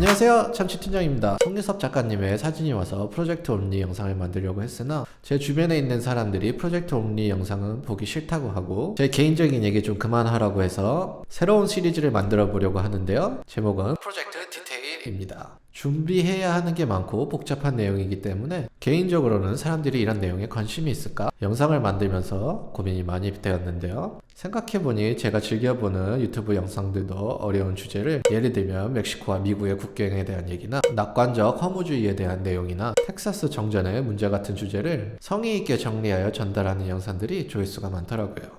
안녕하세요. 참치팀장입니다. 송유섭 작가님의 사진이 와서 프로젝트 옴니 영상을 만들려고 했으나 제 주변에 있는 사람들이 프로젝트 옴니 영상은 보기 싫다고 하고 제 개인적인 얘기 좀 그만하라고 해서 새로운 시리즈를 만들어 보려고 하는데요. 제목은 프로젝트 디테일입니다 준비해야 하는 게 많고 복잡한 내용이기 때문에 개인적으로는 사람들이 이런 내용에 관심이 있을까 영상을 만들면서 고민이 많이 되었는데요 생각해보니 제가 즐겨보는 유튜브 영상들도 어려운 주제를 예를 들면 멕시코와 미국의 국경에 대한 얘기나 낙관적 허무주의에 대한 내용이나 텍사스 정전의 문제 같은 주제를 성의 있게 정리하여 전달하는 영상들이 조회수가 많더라고요.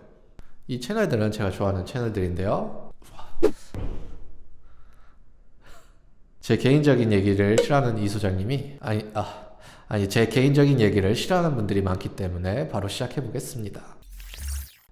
이 채널들은 제가 좋아하는 채널들인데요. 제 개인적인 얘기를 싫어하는 이 소장님이 아니 아 아니 제 개인적인 얘기를 싫어하는 분들이 많기 때문에 바로 시작해 보겠습니다.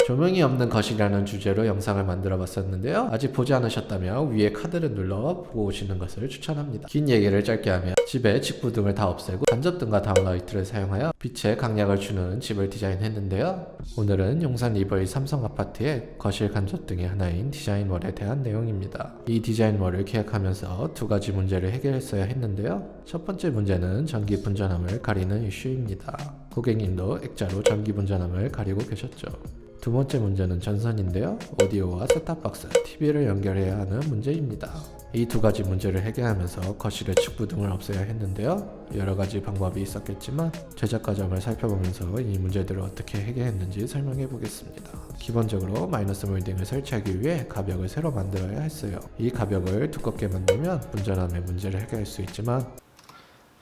조명이 없는 거실이라는 주제로 영상을 만들어 봤었는데요. 아직 보지 않으셨다면 위에 카드를 눌러 보고 오시는 것을 추천합니다. 긴 얘기를 짧게 하면 집에 직부 등을 다 없애고 간접등과 다운라이트를 사용하여 빛에 강약을 주는 집을 디자인했는데요. 오늘은 용산 리버이 삼성 아파트의 거실 간접등의 하나인 디자인월에 대한 내용입니다. 이 디자인월을 계획하면서 두 가지 문제를 해결했어야 했는데요. 첫 번째 문제는 전기 분전함을 가리는 이슈입니다. 고객님도 액자로 전기 분전함을 가리고 계셨죠. 두 번째 문제는 전선인데요. 오디오와 셋탑박스, TV를 연결해야 하는 문제입니다. 이 두 가지 문제를 해결하면서 거실의 축부등을 없애야 했는데요. 여러 가지 방법이 있었겠지만 제작 과정을 살펴보면서 이 문제들을 어떻게 해결했는지 설명해 보겠습니다. 기본적으로 마이너스 몰딩을 설치하기 위해 가벽을 새로 만들어야 했어요. 이 가벽을 두껍게 만들면 분전함의 문제를 해결할 수 있지만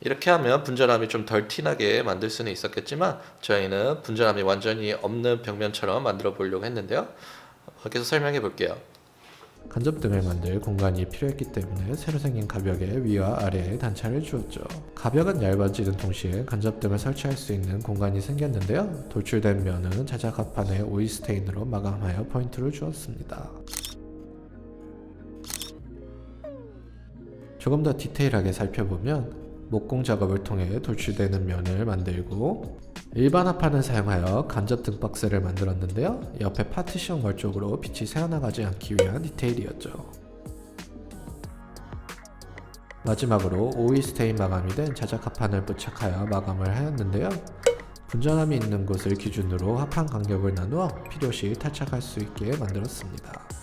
이렇게 하면 분전함이 좀 덜 티나게 만들 수는 있었겠지만 저희는 분전함이 완전히 없는 벽면처럼 만들어 보려고 했는데요. 어, 계속 설명해 볼게요. 간접 등을 만들 공간이 필요했기 때문에 새로 생긴 가벽의 위와 아래에 단차를 주었죠. 가벽은 얇아지는 동시에 간접 등을 설치할 수 있는 공간이 생겼는데요. 돌출된 면은 자작합판에 오일스테인으로 마감하여 포인트를 주었습니다. 조금 더 디테일하게 살펴보면 목공 작업을 통해 돌출되는 면을 만들고 일반 합판을 사용하여 간접 등 박스를 만들었는데요. 옆에 파티션 월 쪽으로 빛이 새어나가지 않기 위한 디테일이었죠. 마지막으로 오일 스테인 마감이 된 자작 합판을 부착하여 마감을 하였는데요. 분전함이 있는 곳을 기준으로 합판 간격을 나누어 필요시 탈착할 수 있게 만들었습니다.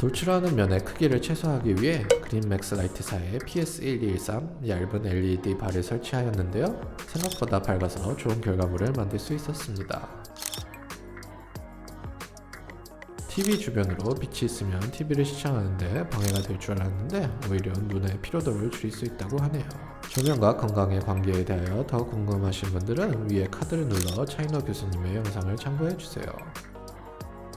돌출하는 면의 크기를 최소화하기 위해 그린맥스 라이트사의 PS1213 얇은 LED 발을 설치하였는데요. 생각보다 밝아서 좋은 결과물을 만들 수 있었습니다. TV 주변으로 빛이 있으면 TV를 시청하는데 방해가 될 줄 알았는데 오히려 눈의 피로도를 줄일 수 있다고 하네요. 조명과 건강의 관계에 대하여 더 궁금하신 분들은 위에 카드를 눌러 차이너 교수님의 영상을 참고해 주세요.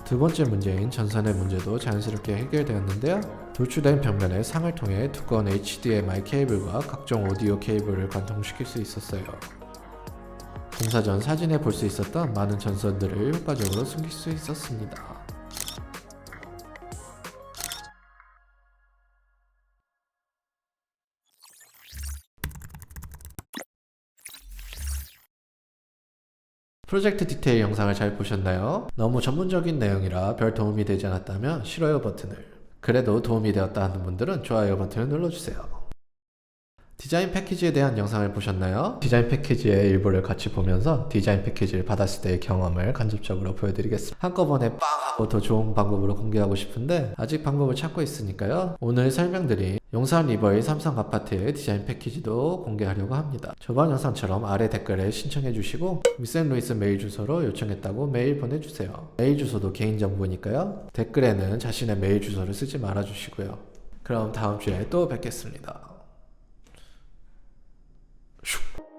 두 번째 문제인 전선의 문제도 자연스럽게 해결되었는데요. 돌출된 벽면에 상을 통해 두꺼운 HDMI 케이블과 각종 오디오 케이블을 관통시킬 수 있었어요. 공사 전 사진에 볼 수 있었던 많은 전선들을 효과적으로 숨길 수 있었습니다. 프로젝트 디테일 영상을 잘 보셨나요? 너무 전문적인 내용이라 별 도움이 되지 않았다면 싫어요 버튼을 그래도 도움이 되었다 하는 분들은 좋아요 버튼을 눌러주세요 디자인 패키지에 대한 영상을 보셨나요? 디자인 패키지의 일부를 같이 보면서 디자인 패키지를 받았을 때의 경험을 간접적으로 보여드리겠습니다. 한꺼번에 빵 하고 더 좋은 방법으로 공개하고 싶은데 아직 방법을 찾고 있으니까요. 오늘 설명드린 용산 리버의 삼성 아파트의 디자인 패키지도 공개하려고 합니다. 저번 영상처럼 아래 댓글에 신청해 주시고 미센 루이스 메일 주소로 요청했다고 메일 보내주세요. 메일 주소도 개인정보니까요. 댓글에는 자신의 메일 주소를 쓰지 말아주시고요. 그럼 다음 주에 또 뵙겠습니다. 咻。